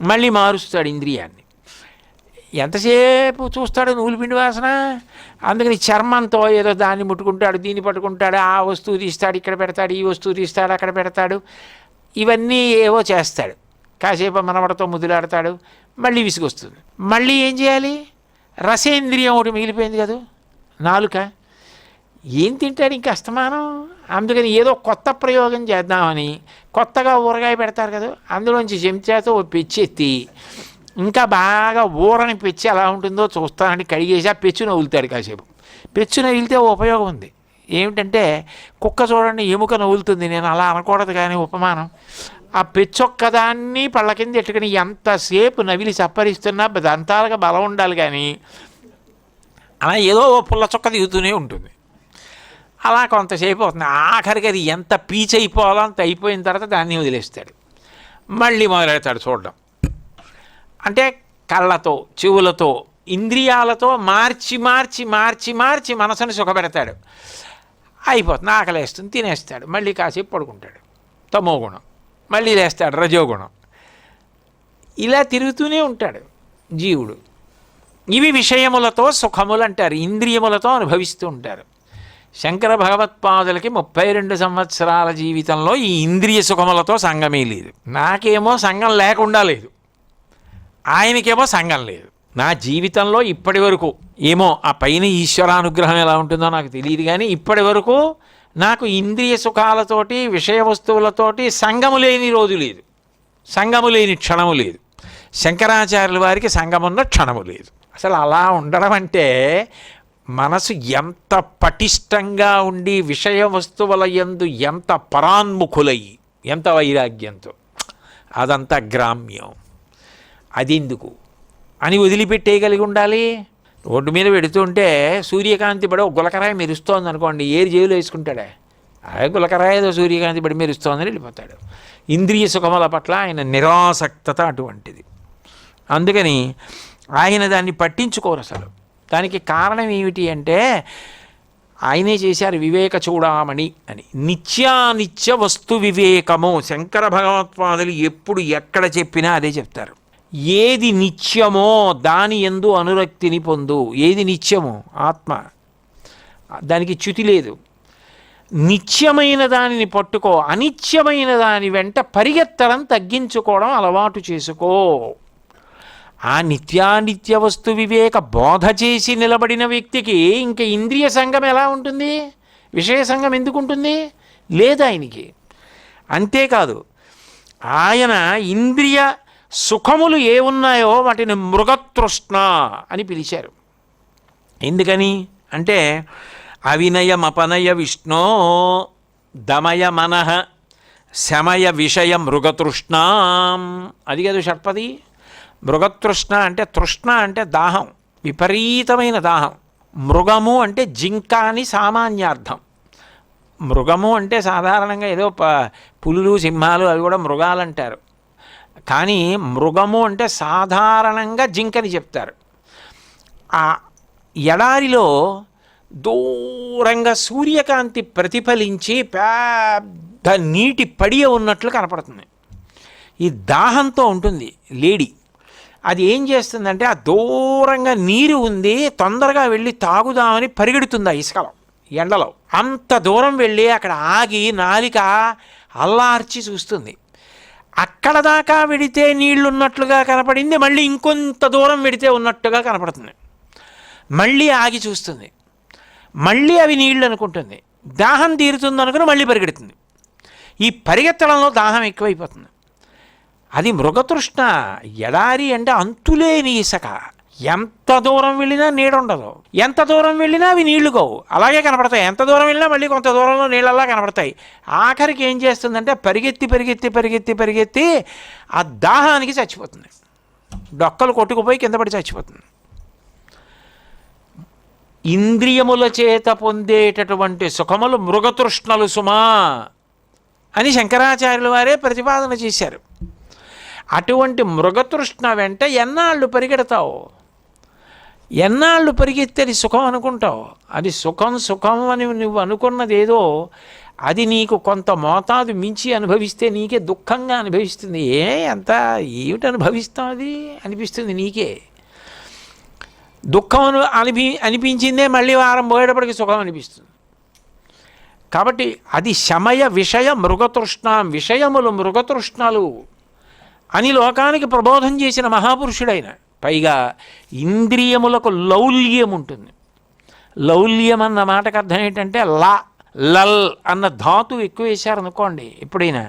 మళ్ళీ మారుస్తాడు ఇంద్రియాన్ని. ఎంతసేపు చూస్తాడు నూలుపిండి వాసన? అందుకని చర్మంతో ఏదో దాన్ని ముట్టుకుంటాడు దీన్ని పట్టుకుంటాడు ఆ వస్తువు తీస్తాడు ఇక్కడ పెడతాడు ఈ వస్తువు తీస్తాడు అక్కడ పెడతాడు. ఇవన్నీ ఏవో చేస్తాడు. కాసేపు మనవడతో ముద్దులాడతాడు మళ్ళీ విసుగొస్తుంది. మళ్ళీ ఏం చేయాలి? రసేంద్రియం ఒకటి మిగిలిపోయింది కదా? నాలుక. ఏం తింటాడు ఇంకా అస్తమానం? అందుకని ఏదో కొత్త ప్రయోగం చేద్దామని కొత్తగా ఊరగాయ పెడతారు కదా అందులోంచి చెంచాతో ఓ పెచ్చెత్తి ఇంకా బాగా ఊరని పెచ్చి ఎలా ఉంటుందో చూస్తానని కడిగేసి ఆ పెచ్చు నవ్వులుతాడు కాసేపు. పెచ్చు నవ్విలితే ఉపయోగం ఉంది. ఏమిటంటే కుక్క చూడండి ఎముక నవ్వులుతుంది నేను అలా అనకూడదు కానీ ఉపమానం. ఆ పెచ్చొక్కదాన్ని పళ్ళ కింద ఎట్టుకుని ఎంతసేపు నవిలి సప్పరిస్తున్నా దంతాలుగా బలం ఉండాలి కానీ అలా ఏదో ఓ పుల్ల చొక్క దిగుతూనే ఉంటుంది. అలా కొంతసేపు అవుతుంది. ఆఖరికి అది ఎంత పీచ్ అయిపోవాలో అంత అయిపోయిన తర్వాత దాన్ని వదిలేస్తాడు. మళ్ళీ మొదలెడతాడు చూడడం. అంటే కళ్ళతో చెవులతో ఇంద్రియాలతో మార్చి మార్చి మార్చి మార్చి మనసుని సుఖపెడతాడు. అయిపోతుంది. ఆకలేస్తుంది. తినేస్తాడు. మళ్ళీ కాసేపు పడుకుంటాడు. తమో గుణం. మళ్ళీ లేస్తాడు. రజోగుణం ఇలా తిరుగుతూనే ఉంటాడు జీవుడు. ఇవి విషయములతో సుఖములు అంటారు ఇంద్రియములతో అనుభవిస్తూ ఉంటారు. శంకర భగవత్పాదులకి ముప్పై రెండు సంవత్సరాల జీవితంలో ఈ ఇంద్రియ సుఖములతో సంగమే లేదు. నాకేమో సంఘం లేకుండా లేదు. ఆయనకేమో సంఘం లేదు. నా జీవితంలో ఇప్పటి వరకు ఏమో ఆ పైన ఈశ్వరానుగ్రహం ఎలా ఉంటుందో నాకు తెలియదు కానీ ఇప్పటి వరకు నాకు ఇంద్రియ సుఖాలతోటి విషయ వస్తువులతోటి సంగము లేని రోజు లేదు. సంగము లేని క్షణము లేదు. శంకరాచార్యుల వారికి సంగమున్న క్షణము లేదు. అసలు అలా ఉండడం అంటే మనసు ఎంత పటిష్టంగా ఉండి విషయ వస్తువుల యందు ఎంత పరాన్ముఖులయ్యి ఎంత వైరాగ్యంతో. అదంతా గ్రామ్యం. అది ఎందుకు అని వదిలిపెట్టేయగలిగి ఉండాలి. రోడ్డు మీద పెడుతుంటే సూర్యకాంతి పడి ఒక గులకరాయి మెరుస్తోంది అనుకోండి ఏరు జైలు వేసుకుంటాడే? అదే గులకరాయి ఏదో సూర్యకాంతి పడి మెరుస్తోందని వెళ్ళిపోతాడు. ఇంద్రియ సుఖముల పట్ల ఆయన నిరాసక్తత అటువంటిది. అందుకని ఆయన దాన్ని పట్టించుకోరు అసలు. దానికి కారణం ఏమిటి అంటే ఆయనే చేశారు వివేక చూడామణి అని. నిత్యానిత్య వస్తు వివేకము. శంకర భగవత్పాదులు ఎప్పుడు ఎక్కడ చెప్పినా అదే చెప్తారు. ఏది నిత్యమో దాని ఎందు అనురక్తిని పొందు. ఏది నిత్యమో? ఆత్మ. దానికి చ్యుతి లేదు. నిత్యమైన దానిని పట్టుకో. అనిత్యమైన దాని వెంట పరిగెత్తడం తగ్గించుకోవడం అలవాటు చేసుకో. ఆ నిత్యానిత్య వస్తు వివేక బోధ చేసి నిలబడిన వ్యక్తికి ఇంక ఇంద్రియ సంఘం ఎలా ఉంటుంది? విషయ సంఘం ఎందుకు ఉంటుంది? లేదు ఆయనకి. అంతేకాదు ఆయన ఇంద్రియ సుఖములు ఏ ఉన్నాయో వాటిని మృగతృష్ణ అని పిలిచారు. ఎందుకని? అంటే అవినయమపనయ విష్ణో దమయ మనః శమయ విషయ మృగతృష్ణ. అది కదా షట్పది? మృగతృష్ణ అంటే తృష్ణ అంటే దాహం విపరీతమైన దాహం. మృగము అంటే జింక అని సామాన్యార్థం. మృగము అంటే సాధారణంగా ఏదో ప పులులు సింహాలు అవి కూడా మృగాలు అంటారు కానీ మృగము అంటే సాధారణంగా జింకని చెప్తారు. ఆ ఎడారిలో దూరంగా సూర్యకాంతి ప్రతిఫలించి పెద్ద నీటి పడియ ఉన్నట్లు కనపడుతుంది. ఈ దాహంతో ఉంటుంది లేడీ. అది ఏం చేస్తుందంటే ఆ దూరంగా నీరు ఉంది తొందరగా వెళ్ళి తాగుదామని పరిగెడుతుంది ఆ ఇసుకలో ఎండలో. అంత దూరం వెళ్ళి అక్కడ ఆగి నాలిక అల్లార్చి చూస్తుంది. అక్కడ దాకా వెడితే నీళ్ళున్నట్లుగా కనపడింది మళ్ళీ ఇంకొంత దూరం వెడితే ఉన్నట్టుగా కనపడుతుంది. మళ్ళీ ఆగి చూస్తుంది. మళ్ళీ అవి నీళ్ళు అనుకుంటుంది. దాహం తీరుతుంది అనుకుని మళ్ళీ పరిగెడుతుంది. ఈ పరిగెత్తడంలో దాహం ఎక్కువైపోతుంది. అది మృగతృష్ణ. ఎడారి అంటే అంతులేని ఇసక. ఎంత దూరం వెళ్ళినా నీడుండదు. ఎంత దూరం వెళ్ళినా అవి నీళ్ళు కావు. అలాగే కనపడతాయి. ఎంత దూరం వెళ్ళినా మళ్ళీ కొంత దూరంలో నీళ్ళలా కనపడతాయి. ఆఖరికి ఏం చేస్తుందంటే పరిగెత్తి పరిగెత్తి పరిగెత్తి పరిగెత్తి ఆ దాహానికి చచ్చిపోతుంది. డొక్కలు కొట్టుకుపోయి కింద పడి చచ్చిపోతుంది. ఇంద్రియముల చేత పొందేటటువంటి సుఖములు మృగతృష్ణలు సుమా అని శంకరాచార్యుల వారే ప్రతిపాదన చేశారు. అటువంటి మృగతృష్ణ వెంట ఎన్నాళ్ళు పరిగెడతావు? ఎన్నాళ్ళు పరిగెత్తే అది సుఖం అనుకుంటావు? అది సుఖం సుఖం అని నువ్వు అనుకున్నది ఏదో అది నీకు కొంత మోతాదు మించి అనుభవిస్తే నీకే దుఃఖంగా అనుభవిస్తుంది. ఏ ఎంత ఏమిటి అనుభవిస్తాం అది? అనిపిస్తుంది నీకే. దుఃఖం అను అనిపి అనిపించిందే మళ్ళీ వారం పోయేటప్పటికి సుఖం అనిపిస్తుంది. కాబట్టి అది శమయ విషయ మృగతృష్ణ విషయములు మృగతృష్ణాలు. అని లోకానికి ప్రబోధం చేసిన మహాపురుషుడైన పైగా ఇంద్రియములకు లౌల్యం ఉంటుంది. లౌల్యం అన్న మాటకు అర్థం ఏంటంటే లా లల్ అన్న ధాతు ఎక్కువ వేశారనుకోండి ఎప్పుడైనా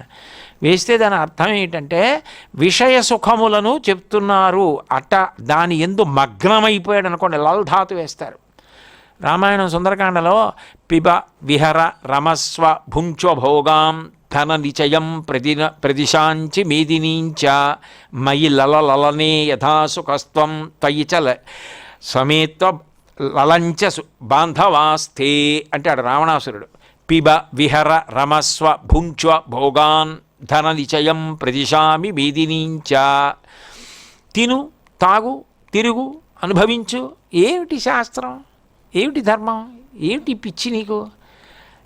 వేస్తే దాని అర్థం ఏంటంటే విషయ సుఖములను చెప్తున్నారు అట్ట దాని ఎందు మగ్నమైపోయాడు అనుకోండి లల్ ధాతు వేస్తారు. రామాయణం సుందరకాండలో పిబ విహర రమస్వ భుంచ భోగాం ధన నిచయం ప్రతి ప్రదిశాంచి మేదినీంచ మయి లల లలనే తయి చల సమేత్వ లలంచ సు- బాంధవాస్తే అంటాడు రావణాసురుడు. పిబ విహర రమస్వ భుంక్ష భోగాన్ ధన నిచయం ప్రదిశామి మేదినీంచ. తిను తాగు తిరుగు అనుభవించు. ఏమిటి శాస్త్రం? ఏమిటి ధర్మం? ఏమిటి పిచ్చి నీకు?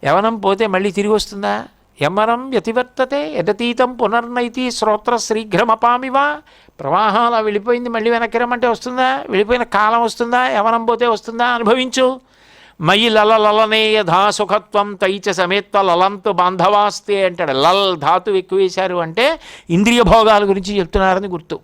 యవనం పోతే మళ్ళీ తిరిగి వస్తుందా? యమనం వ్యతివర్తతే ఎదతీతం పునర్నైతి శ్రోత్ర శీఘ్రమపామివా? ప్రవాహంలా వెళ్ళిపోయింది మళ్ళీ వెనక్కి రమ్మంటే వస్తుందా? వెళ్ళిపోయిన కాలం వస్తుందా? యవనం పోతే వస్తుందా? అనుభవించు. మయి లల లలనే యథా సుఖత్వం తైచ సమేత్వ లలంతు బాంధవాస్తే అంటాడు. లల్ ధాతు ఎక్కువేశారు అంటే ఇంద్రియ భోగాల గురించి చెప్తున్నారని గుర్తు.